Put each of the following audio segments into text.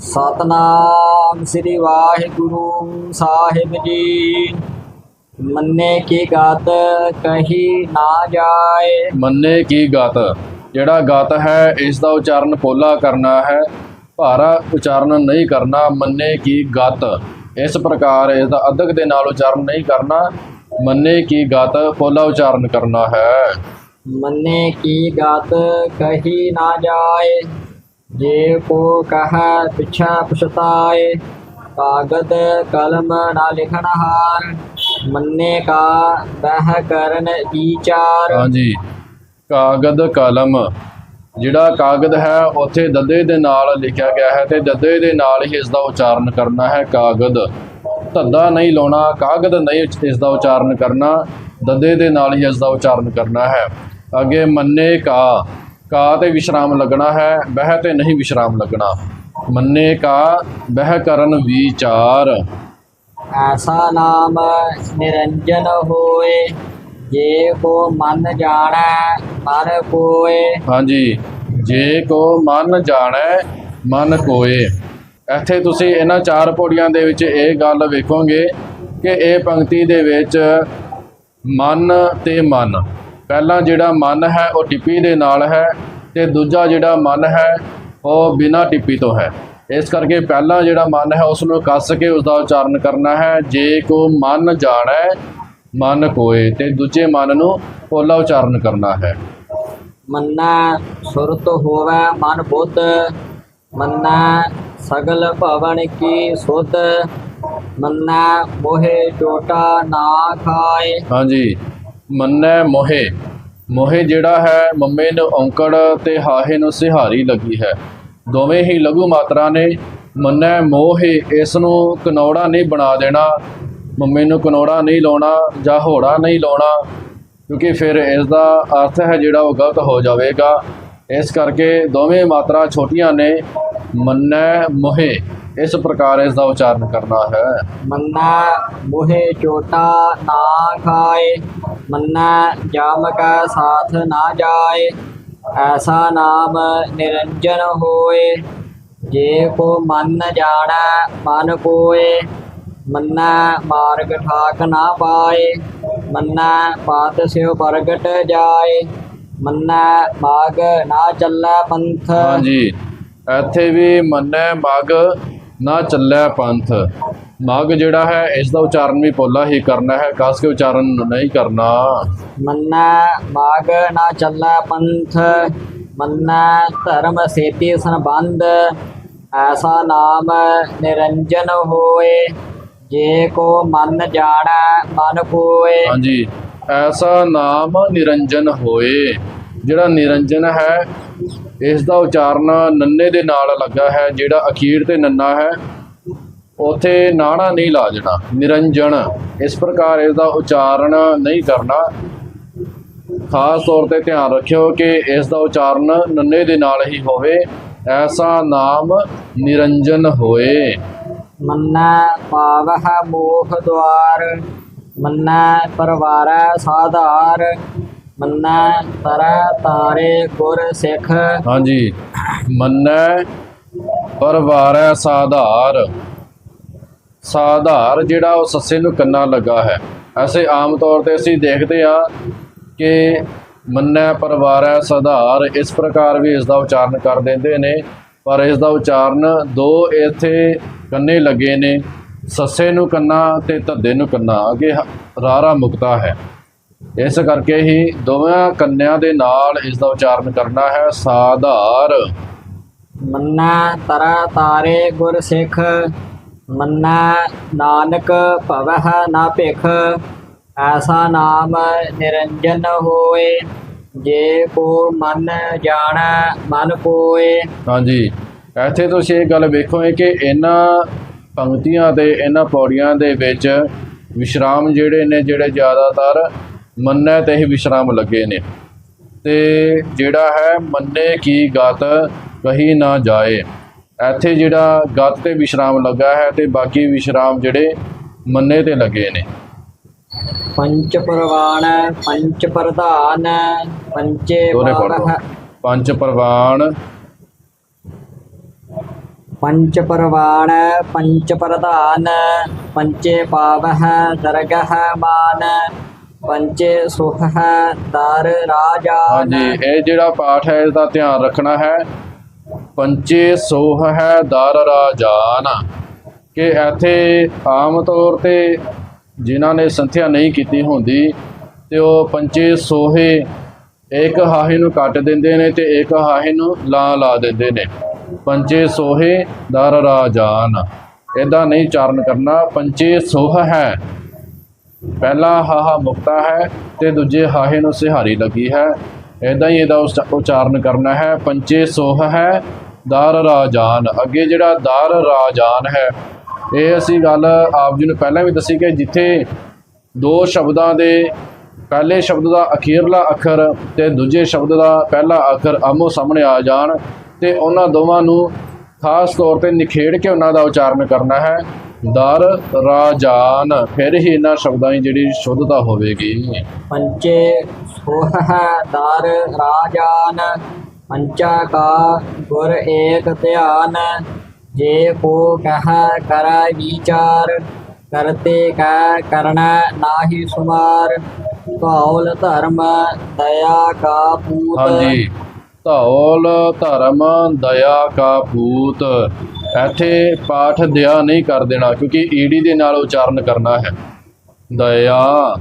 ਸਤਨਾਮ ਸ੍ਰੀ ਵਾਹਿਗੁਰੂ ਸਾਹਿਬ ਜੀ। ਮੰਨੇ ਕੀ ਗਾਤ ਕਹੀ ਨਾ ਜਾਏ। ਮੰਨੇ ਕੀ ਗਤ? ਜਿਹੜਾ ਗਤ ਹੈ ਇਸ ਦਾ ਉਚਾਰਨ ਪੋਲਾ ਕਰਨਾ ਹੈ ਭਾਰਾ ਉਚਾਰਨ ਨਹੀਂ ਕਰਨਾ ਮੰਨੇ ਕੀ ਗਤ? ਇਸ ਪ੍ਰਕਾਰ ਇਸ ਦਾ ਅਧਕ ਦੇ ਨਾਲ ਉਚਾਰਨ ਨਹੀਂ ਕਰਨਾ ਮੰਨੇ ਕੀ ਗਤ ਪੋਲਾ ਉਚਾਰਨ ਕਰਨਾ ਹੈ। ਮੰਨੇ ਕੀ ਗਾਤ ਕਹੀ ਨਾ ਜਾਏ। ਜੇ ਕੋ ਕਹ ਪਿਛਾ ਪਛਤਾਏ ਕਾਗਦ ਕਲਮ ਨਾ ਲਿਖਣ ਹਾਰ ਮੰਨੇ ਕਾ ਬਹਿ ਕਰਨ ਵਿਚਾਰ ਹਾਂਜੀ। ਕਾਗਦ ਕਲਮ ਜਿਹੜਾ ਕਾਗਦ ਹੈ ਉੱਥੇ ਦੱਦੇ ਦੇ ਨਾਲ ਲਿਖਿਆ ਗਿਆ ਹੈ ਤੇ ਦੱਦੇ ਦੇ ਨਾਲ ਹੀ ਇਸ ਦਾ ਉਚਾਰਨ ਕਰਨਾ ਹੈ ਕਾਗਦ ਧੱਦਾ ਨਹੀਂ ਲਾਉਣਾ ਕਾਗਦ ਨਹੀਂ ਉਚ- ਇਸ ਦਾ ਉਚਾਰਨ ਕਰਨਾ ਦੱਦੇ ਦੇ ਨਾਲ ਹੀ ਇਸ ਦਾ ਉਚਾਰਨ ਕਰਨਾ ਹੈ ਅੱਗੇ ਮੰਨੇ ਕਾ ਕਾ ਤੇ ਵਿਸ਼ਰਾਮ ਲੱਗਣਾ ਹੈ ਬਹਿ ਤੇ ਨਹੀਂ ਵਿਸ਼ਰਾਮ ਲੱਗਣਾ। ਮੰਨੇ ਕਾ ਬਹਿ ਕਰਨ ਵਿਚਾਰ। ਐਸਾ ਨਾਮ ਨਿਰੰਜਨ ਹੋਏ ਜੇ ਕੋ ਮਨ ਜਾਣੈ ਮਨ ਕੋਏ। ਹਾਂਜੀ ਜੇ ਕੋ ਮਨ ਜਾਣੈ ਮਨ ਕੋਏ। ਇੱਥੇ ਤੁਸੀਂ ਇਹਨਾਂ ਚਾਰ ਪੌੜੀਆਂ ਦੇ ਵਿੱਚ ਇਹ ਗੱਲ ਵੇਖੋਗੇ ਕਿ ਇਹ ਪੰਕਤੀ ਦੇ ਵਿੱਚ ਮਨ ਤੇ ਮਨ। ਪਹਿਲਾ ਜਿਹੜਾ ਮਨ ਹੈ ਉਹ ਟਿੱਪੀ ਦੇ ਨਾਲ ਹੈ ਤੇ ਦੂਜਾ ਜਿਹੜਾ ਮਨ ਹੈ ਉਹ ਬਿਨਾਂ ਟਿੱਪੀ ਤੋਂ ਹੈ। ਇਸ ਕਰਕੇ ਪਹਿਲਾ ਜਿਹੜਾ ਮਨ ਹੈ ਉਸ ਨੂੰ ਕੱਸ ਕੇ ਉਸ ਦਾ ਉਚਾਰਨ ਕਰਨਾ ਹੈ। ਜੇ ਕੋ ਮਨ ਜਾਣੈ ਮਨ ਕੋਏ ਤੇ ਦੂਜੇ ਮਨ ਨੂੰ ਪੋਲਾ ਉਚਾਰਨ ਕਰਨਾ ਹੈ। ਮੰਨਾ ਸੁਰਤ ਹੋਵੇ ਮਨ ਬੁੱਧ ਮੰਨਾ ਸਗਲ ਭਵਨ ਕੀ ਸੁਧ ਮੰਨਾ ਮੋਹਿ ਟੋਟਾ ਨਾ ਖਾਏ। ਹਾਂਜੀ। ਮੰਨੈ ਮੋਹੇ। ਮੋਹੇ ਜਿਹੜਾ ਹੈ, ਮੰਮੇ ਨੂੰ ਔਂਕੜ ਤੇ ਹਾਹੇ ਨੂੰ ਸਿਹਾਰੀ ਲੱਗੀ ਹੈ। ਦੋਵੇਂ ਹੀ ਲਘੂ ਮਾਤਰਾ ਨੇ ਮੰਨੈ ਮੋਹੇ ਇਸ ਨੂੰ ਕਨੌੜਾ ਨਹੀਂ ਬਣਾ ਦੇਣਾ, ਮੰਮੇ ਨੂੰ ਕਨੌੜਾ ਨਹੀਂ ਲਾਉਣਾ ਜਾਂ ਹੋੜਾ ਨਹੀਂ ਲਾਉਣਾ, ਕਿਉਂਕਿ ਫਿਰ ਇਸ ਦਾ ਅਰਥ ਹੈ ਜਿਹੜਾ ਉਹ ਗਲਤ ਹੋ ਜਾਵੇਗਾ। ਇਸ ਕਰਕੇ ਦੋਵੇਂ ਮਾਤਰਾ ਛੋਟੀਆਂ ਨੇ, ਮੰਨੈ ਮੋਹੇ। ਇਸ ਪ੍ਰਕਾਰ ਇਸ ਦਾ ਉਚਾਰਨ ਕਰਨਾ ਹੈ। ਮੰਨਾ ਮੋਹਿ ਟੋਟਾ ਨਾ ਖਾਏ ਮੰਨਾ ਜਾਮ ਕਾ ਸਾਥ ਨਾ ਜਾਏ ਐਸਾ ਨਾਮ ਨਿਰੰਜਨ ਹੋਏ। ਜੇ ਕੋ ਮਨ ਜਾਣੈ ਮਨ ਕੋਏ ਮੰਨਾ ਮਾਰਗ ਠਾਕ ਨਾ ਪਾਏ ਮੰਨਾ ਪਾਤ ਸਿਉ ਪ੍ਰਗਟ ਜਾਏ ਮੰਨਾ ਮਾਗ ਨਾ ਚੱਲੈ ਪੰਥ। ਹਾਂਜੀ ਇੱਥੇ ਵੀ ਮੰਨੈ ਮਗ ਨਾ ਚੱਲਿਆ ਪੰਥ। ਮਗ ਜਿਹੜਾ ਹੈ ਇਸ ਦਾ ਉਚਾਰਨ ਵੀ ਪੋਲਾ ਹੀ ਕਰਨਾ ਹੈ। ਕਸ ਕੇ ਉਚਾਰਨ ਨਹੀਂ ਕਰਨਾ। ਮੰਨਾ ਮਾਗ ਨਾ ਚੱਲੈ ਪੰਥ ਮੰਨਾ ਧਰਮ ਸੇਤੀ ਸੰਬੰਧ ਐਸਾ ਨਾਮ ਨਿਰੰਜਨ ਹੋਏ ਜੇ ਕੋ ਮਨ ਜਾਣੈ ਮਨ ਕੋਏ ਹਾਂਜੀ ਐਸਾ ਨਾਮ ਨਿਰੰਜਨ ਹੋਏ। ਜਿਹੜਾ ਨਿਰੰਜਨ ਹੈ, ਇਸ ਦਾ ਉਚਾਰਨ ਨੰਨੇ ਦੇ ਨਾਲ ਲੱਗਾ ਹੈ, ਜਿਹੜਾ ਅਖੀਰ ਤੇ ਨੰਨਾ ਹੈ, ਉਥੇ ਨਾਣਾ ਨਹੀਂ ਲਾ ਜਣਾ ਨਿਰੰਜਨ। ਇਸ ਪ੍ਰਕਾਰ ਇਸ ਦਾ ਉਚਾਰਨ ਨਹੀਂ ਕਰਨਾ। ਖਾਸ ਤੌਰ ਤੇ ਧਿਆਨ ਰੱਖਿਓ ਕਿ ਇਸ ਦਾ ਉਚਾਰਨ ਨੰਨੇ ਦੇ ਨਾਲ ਹੀ ਹੋਵੇ, ਐਸਾ ਨਾਮ ਨਿਰੰਜਨ ਹੋਏ। ਮੰਨਾ ਪਾਵਹ ਮੋਹ ਦੁਆਰ, ਮੰਨਾ ਪਰਵਾਰੈ ਸਾਧਾਰ ਮੰਨਾ ਤਰੈ ਤਾਰੇ ਗੁਰ ਸਿੱਖ। ਹਾਂਜੀ। ਮੰਨੈ ਪਰਵਾਰੈ ਸਾਧਾਰ। ਸਾਧਾਰ ਜਿਹੜਾ ਉਹ ਸੱਸੇ ਨੂੰ ਕੰਨਾ ਲੱਗਾ ਹੈ। ਐਸੇ ਆਮ ਤੌਰ ਤੇ ਅਸੀਂ ਦੇਖਦੇ ਆ ਕਿ ਮੰਨੈ ਪਰਵਾਰੈ ਸਾਧਾਰ ਇਸ ਪ੍ਰਕਾਰ ਵੀ ਇਸ ਦਾ ਉਚਾਰਨ ਕਰ ਦਿੰਦੇ ਨੇ। ਪਰ ਇਸ ਦਾ ਉਚਾਰਨ ਦੋ ਇੱਥੇ ਕੰਨੇ ਲੱਗੇ ਨੇ। ਸੱਸੇ ਨੂੰ ਕੰਨਾ ਤੇ ਧੱਦੇ ਨੂੰ ਕੰਨਾ। ਅੱਗੇ ਹ- ਰਾਰਾ ਮੁਕਤਾ ਹੈ। ਇਸ ਕਰਕੇ ਹੀ ਦੋਵਾਂ ਕੰਨਿਆਂ ਦੇ ਨਾਲ ਇਸ ਦਾ ਉਚਾਰਨ ਕਰਨਾ ਹੈ ਸਾਧਾਰ। ਮੰਨਾ ਤਰਾ ਤਾਰੇ ਗੁਰ ਸਿੱਖ ਮੰਨਾ ਨਾਨਕ ਭਵਹ ਨਾ ਭਿਖ ਐਸਾ ਨਾਮ ਨਿਰੰਜਨ ਹੋਏ ਜੇ ਕੋ ਮਨ ਜਾਣੈ ਮਨ ਕੋਏ ਹਾਂਜੀ। ਇੱਥੇ ਤੁਸੀਂ ਇਹ ਗੱਲ ਵੇਖੋਗੇ ਕਿ ਇਹਨਾਂ ਪੰਕਤੀਆਂ ਤੇ ਇਹਨਾਂ ਪੌੜੀਆਂ ਦੇ ਵਿੱਚ ਵਿਸ਼ਰਾਮ ਜਿਹੜੇ ਨੇ ਜਿਹੜੇ ਜ਼ਿਆਦਾਤਰ ਮੰਨੈ ਤੇ ਹੀ ਵਿਸ਼ਰਾਮ ਲੱਗੇ ਨੇ। ਤੇ ਜਿਹੜਾ ਹੈ ਮੰਨੇ ਕੀ ਗਤ ਕਹੀ ਨਾ ਜਾਏ। ਇੱਥੇ ਜਿਹੜਾ ਗਤ ਤੇ ਵਿਸ਼ਰਾਮ ਲੱਗਾ ਹੈ ਤੇ ਬਾਕੀ ਵਿਸ਼ਰਾਮ ਜਿਹੜੇ ਮੰਨੇ ਤੇ ਲੱਗੇ ਨੇ। ਪੰਚ ਪ੍ਰਵਾਨ ਪੰਚ ਪ੍ਰਧਾਨ ਪੰਚੇ ਲਓ। ਪੰਜ ਪ੍ਰਵਾਨ ਪੰਚ ਪਰਵਾਣ ਪੰਚ ਪ੍ਰਧਾਨ ਪੰਚੇ ਪਾਵਹਿ ਦਰਗਹ ਮਾਨ। ਪੰਚੇ ਸੁਖ ਹੈ ਦਰ ਰਾਜਾਨ ਹਾਂਜੀ ਇਹ ਜਿਹੜਾ ਪਾਠ ਹੈ ਇਸ ਦਾ ਧਿਆਨ ਰੱਖਣਾ ਹੈ। ਪੰਚੇ ਸੋਹ ਹੈ ਦਰ ਰਾਜਾਨ ਕਿ ਇੱਥੇ ਆਮ ਤੌਰ ਤੇ ਜਿਨ੍ਹਾਂ ਨੇ ਸੰਥਿਆ ਨਹੀਂ ਕੀਤੀ ਹੁੰਦੀ ਤੇ ਉਹ ਪੰਚੇ ਸੋਹੇ ਇੱਕ ਹਾਹੇ ਨੂੰ ਕੱਟ ਦਿੰਦੇ ਨੇ ਤੇ ਇੱਕ ਹਾਹੇ ਨੂੰ ਲਾ ਲਾ ਦਿੰਦੇ ਨੇ। ਪੰਚੇ ਸੋਹੇ ਦਰ ਰਾਜਾਨ ਇਹਦਾ ਨਹੀਂ ਉਚਾਰਨ ਕਰਨਾ ਪੰਚੇ ਸੋਹ ਹੈ ਪਹਿਲਾ ਹਾਹਾ ਮੁਕਤਾ ਹੈ ਤੇ ਦੂਜੇ ਹਾਹੇ ਨੂੰ ਸਿਹਾਰੀ ਲੱਗੀ ਹੈ। ਇਦਾਂ ਹੀ ਇਹਦਾ ਉਚ- ਉਚਾਰਨ ਕਰਨਾ ਹੈ। ਪੰਚੇ ਸੋਹ ਹੈ, ਦਾਰ ਰਾਜਾਨ। ਅੱਗੇ ਜਿਹੜਾ ਦਾਰ ਰਾਜਾਨ ਹੈ, ਇਹ ਅਸੀਂ ਗੱਲ ਆਪ ਜੀ ਨੂੰ ਪਹਿਲਾਂ ਵੀ ਦੱਸੀ ਕਿ ਜਿੱਥੇ ਦੋ ਸ਼ਬਦਾਂ ਦੇ ਪਹਿਲੇ ਸ਼ਬਦ ਦਾ ਅਖੀਰਲਾ ਅੱਖਰ ਤੇ ਦੂਜੇ ਸ਼ਬਦ ਦਾ ਪਹਿਲਾ ਅੱਖਰ ਆਮੋ ਸਾਹਮਣੇ ਆ ਜਾਣ ਤੇ ਉਹਨਾਂ ਦੋਵਾਂ ਨੂੰ ਖਾਸ ਤੌਰ ਤੇ ਨਿਖੇੜ ਕੇ ਉਹਨਾਂ ਦਾ ਉਚਾਰਨ ਕਰਨਾ ਹੈ। ਦਰ ਰਾਜਾਨ ਫਿਰ ਹੀ ਇਹਨਾਂ ਸ਼ਬਦਾਂ ਦੀ ਜਿਹੜੀ ਸ਼ੁੱਧਤਾ ਹੋਵੇਗੀ। ਪੰਚੇ ਸੋਹ ਦਰ ਰਾਜਾਨ ਪੰਚਾ ਕਾ ਗੁਰ ਏਕ ਧਿਆਨ ਜੇ ਕੋ ਕਹ ਕਰ ਵਿਚਾਰ ਕਰਤੇ ਕੈ ਕਰਣਾ ਨਾਹੀ ਸੁਮਾਰ। ਕੌਲ ਧਰਮ ਦਇਆ ਕਾ ਪੂਤ। ਹਾਂਜੀ। ਧੌਲ ਧਰਮ ਦਇਆ ਕਾ ਪੂਤ। ਇੱਥੇ ਪਾਠ ਦਇਆ ਨਹੀਂ ਕਰ ਦੇਣਾ, ਕਿਉਂਕਿ ਈੜੀ ਦੇ ਨਾਲ ਉਚਾਰਨ ਕਰਨਾ ਹੈ। ਦਇਆ,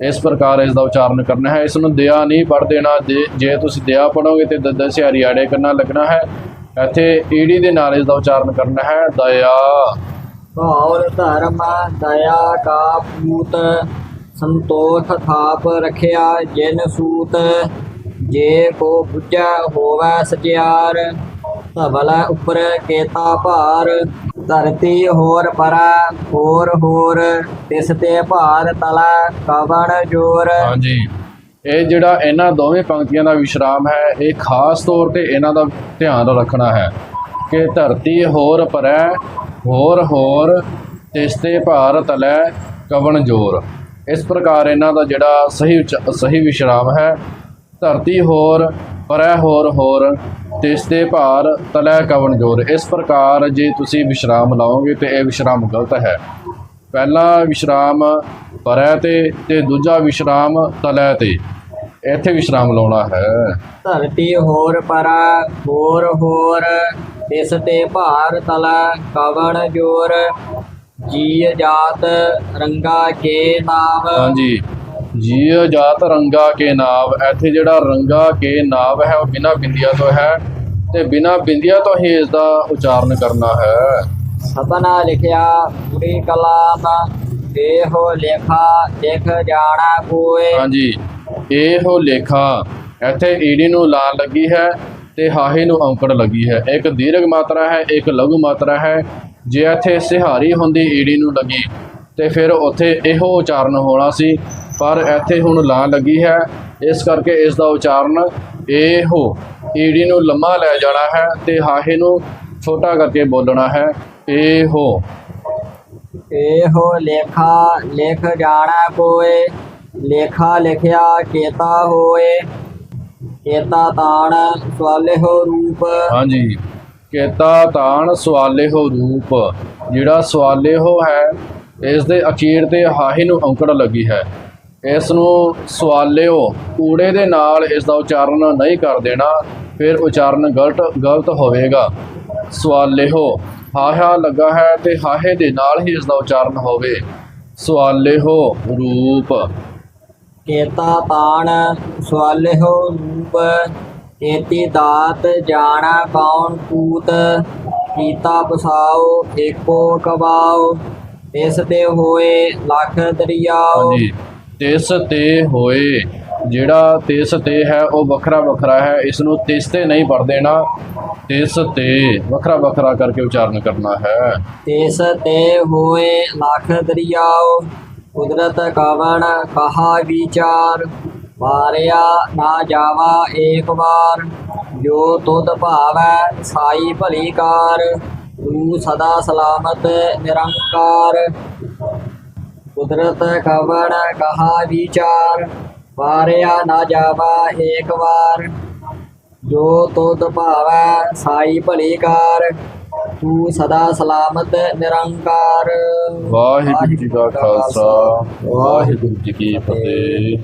ਇਸ ਪ੍ਰਕਾਰ ਇਸ ਦਾ ਉਚਾਰਨ ਕਰਨਾ ਹੈ। ਇਸ ਨੂੰ ਦਇਆ ਨਹੀਂ ਪੜ ਦੇਣਾ। ਜੇ- ਤੁਸੀਂ ਦਇਆ ਪੜੋਗੇ ਤੇ ਦਦਾ ਸਿਹਾਰੀ ਆੜੇ ਕਰਨਾ ਲੱਗਣਾ ਹੈ। ਇੱਥੇ ਈੜੀ ਦੇ ਨਾਲ ਇਸ ਦਾ ਉਚਾਰਨ ਕਰਨਾ ਹੈ। ਦਇਆ। ਕੌਲ ਧਰਮ, ਦਇਆ ਕਾ ਪੂਤ ਸੰਤੋਖ ਥਾਪ ਰਖਿਆ ਜਿਨ ਸੂਤ, ਜੇ ਕੋ ਬੁੱਝਾ ਹੋਵੇ ਸਚਿਆਰ। ਧਵਲ ਉੱਪਰ ਕੇਤਾ ਭਾਰ, ਧਰਤੀ ਹੋਰ ਪਰਾ, ਹੋਰ ਹੋਰ, ਤਿਸ ਤੇ ਭਾਰ ਤਲਾ, ਕਵਣ ਜੋਰ। ਹਾਂਜੀ। ਇਹ ਜਿਹੜਾ ਇਹਨਾਂ ਦੋਵੇਂ ਪੰਕਤੀਆਂ ਦਾ ਵਿਸ਼ਰਾਮ ਹੈ, ਇਹ ਖਾਸ ਤੌਰ ਤੇ ਇਹਨਾਂ ਦਾ ਧਿਆਨ ਰੱਖਣਾ ਹੈ ਕਿ ਧਰਤੀ ਹੋਰ ਪਰੈ, ਹੋਰ ਹੋਰ, ਤਿਸ ਤੇ ਭਾਰ ਤਲੈ, ਕਵਣ ਜੋਰ। ਇਸ ਪ੍ਰਕਾਰ ਇਹਨਾਂ ਦਾ ਜਿਹੜਾ ਸਹੀ ਸਹੀ ਵਿਸ਼ਰਾਮ ਹੈ, ਧਰਤੀ ਹੋਰ ਪਰੈ ਹੋਰ ਹੋਰ ਤਿਸ ਤੇ ਭਾਰ ਤਲੈ ਕਵਣ ਜੋਰ। ਇਸ ਪ੍ਰਕਾਰ ਜੇ ਤੁਸੀਂ ਵਿਸ਼ਰਾਮ ਲਾਓਗੇ ਤੇ ਇਹ ਵਿਸ਼ਰਾਮ ਗਲਤ ਹੈ। ਪਹਿਲਾ ਵਿਸ਼ਰਾਮ ਪਰੈ ਤੇ ਤੇ ਦੂਜਾ ਵਿਸ਼ਰਾਮ ਤਲੈ ਤੇ। ਇੱਥੇ ਵਿਸ਼ਰਾਮ ਲਾਉਣਾ ਹੈ। ਧਰਤੀ ਹੋਰ ਪਰਾ ਹੋਰ ਹੋਰ ਤਿਸ ਤੇ ਭਾਰ ਤਲਾ ਕਵਣ ਜੋਰ। ਜੀ ਜਾਤ ਰੰਗਾ ਕੇ ਨਾਮ। ਹਾਂਜੀ। ਜੀਅ ਜਾਤ ਰੰਗਾ ਕੇ ਨਾਵ ਇੱਥੇ ਜਿਹੜਾ ਰੰਗਾ ਕੇ ਨਾਵ ਹੈ ਉਹ ਬਿਨਾ ਬਿੰਦੀਆਂ ਤੋਂ ਹੈ ਤੇ ਬਿਨਾ ਬਿੰਦੀਆਂ ਤੋਂ ਹੀ ਇਸ ਦਾ ਉਚਾਰਨ ਕਰਨਾ ਹੈ। ਸਪਨਾ ਲਿਖਿਆ ਪੂਰੀ ਕਲਾਮ ਦੇਹੋ ਲੇਖਾ ਲਿਖ ਜਾਣਾ ਕੋਏ। ਹਾਂਜੀ ਇਹੋ ਲੇਖਾ ਇੱਥੇ ਈੜੀ ਨੂੰ ਲਾਣ ਲੱਗੀ ਹੈ ਤੇ ਹਾਹੇ ਨੂੰ ਔਂਕੜ ਲੱਗੀ ਹੈ। ਇੱਕ ਦੀਰਘ ਮਾਤਰਾ ਹੈ ਇੱਕ ਲਘੂ ਮਾਤਰਾ ਹੈ। ਜੇ ਇੱਥੇ ਸਿਹਾਰੀ ਹੁੰਦੀ ਈੜੀ ਨੂੰ ਲੱਗੀ ਤੇ ਫਿਰ ਉੱਥੇ ਇਹੋ ਉਚਾਰਨ ਹੋਣਾ ਸੀ ਪਰ ਇੱਥੇ ਹੁਣ ਲਾਂ ਲੱਗੀ ਹੈ। ਇਸ ਕਰਕੇ ਇਸ ਦਾ ਉਚਾਰਨ ਇਹੋ ਈੜੀ ਨੂੰ ਲੰਮਾ ਲੈ ਜਾਣਾ ਹੈ ਤੇ ਹਾਹੇ ਨੂੰ ਛੋਟਾ ਕਰਕੇ ਬੋਲਣਾ ਹੈ ਇਹੋ। ਇਹੋ ਲੇਖਾ ਲਿਖ ਜਾਣਾ ਕੋਏ ਲੇਖਾ ਲਿਖਿਆ ਕੇਤਾ ਹੋਏ ਕੇਤਾ ਤਾਣ ਸਵਾਲਿਹੋ ਰੂਪ। ਹਾਂਜੀ ਕੇਤਾ ਤਾਣ ਸਵਾਲੇਹੋ ਰੂਪ ਜਿਹੜਾ ਸਵਾਲੇਹੋ ਹੈ ਇਸ ਦੇ ਅਖੀਰ ਤੇ ਹਾਹੀ ਨੂੰ ਔਂਕੜ ਲੱਗੀ ਹੈ। ਇਸ ਨੂੰ ਸਵਾਲਿਓ ਊੜੇ ਦੇ ਨਾਲ ਇਸ ਦਾ ਉਚਾਰਨ ਨਹੀਂ ਕਰ ਦੇਣਾ, ਫਿਰ ਉਚਾਰਨ ਗਲਤ ਗਲਤ ਹੋਵੇਗਾ। ਸਵਾਲੇਹੋ ਹਾਹਾ ਲੱਗਾ ਹੈ ਤੇ ਹਾਹੇ ਦੇ ਨਾਲ ਹੀ ਇਸ ਦਾ ਉਚਾਰਨ ਹੋਵੇ। ਸਵਾਲੇਹੋ ਰੂਪ। ਕੇਤਾ ਤਾਣ ਸਵਾਲਿਹੋ ਰੂਪ। ਕੇਤੀ ਦਾਤ, ਜਾਣਾ ਕੌਣ ਪੂਤ ਕੀਤਾ ਪਸਾਓ ਏਕੋ ਕਵਾਓ। ਇਸ ਤੇ ਹੋਏ ਲੱਖ ਦਰਿਆਓ। ਹਾਂਜੀ ਤਿਸ ਤੇ ਹੋਏ। ਜਿਹੜਾ ਤਿਸ ਤੇ ਹੈ ਉਹ ਵੱਖਰਾ ਵੱਖਰਾ ਹੈ। ਇਸ ਨੂੰ ਤਿਸ ਤੇ ਨਹੀਂ ਪੜ ਦੇਣਾ। ਤਿਸ ਤੇ ਵੱਖਰਾ ਵੱਖਰਾ ਕਰਕੇ ਉਚਾਰਨ ਕਰਨਾ ਹੈ। ਤਿਸ ਤੇ ਹੋਏ ਲੱਖ ਦਰਿਆਓ। ਕੁਦਰਤ ਕਵਣ ਕਹਾ ਵਿਚਾਰ। ਵਾਰਿਆ ਨਾ ਜਾਵਾ ਏਕ ਵਾਰ। ਜੋ ਤੁਧ ਭਾਵੈ ਸਾਈ ਭਲੀ ਕਾਰ। ਤੂੰ ਸਦਾ ਸਲਾਮਤ ਨਿਰੰਕਾਰ। ਕੁਦਰਤ ਕਵਣ ਕਹਾ ਵਿਚਾਰ ਵਾਰਿਆ ਨਾ ਜਾਵਾ ਏਕ ਵਾਰ। ਜੋ ਤੁਧ ਭਾਵੈ ਸਾਈ ਭਲੀ ਕਾਰ ਤੂੰ ਸਦਾ ਸਲਾਮਤ ਨਿਰੰਕਾਰ। ਵਾਹਿਗੁਰੂ ਜੀ ਕਾ ਖਾਲਸਾ। ਵਾਹਿਗੁਰੂ ਜੀ ਕੀ ਫਤਿਹ।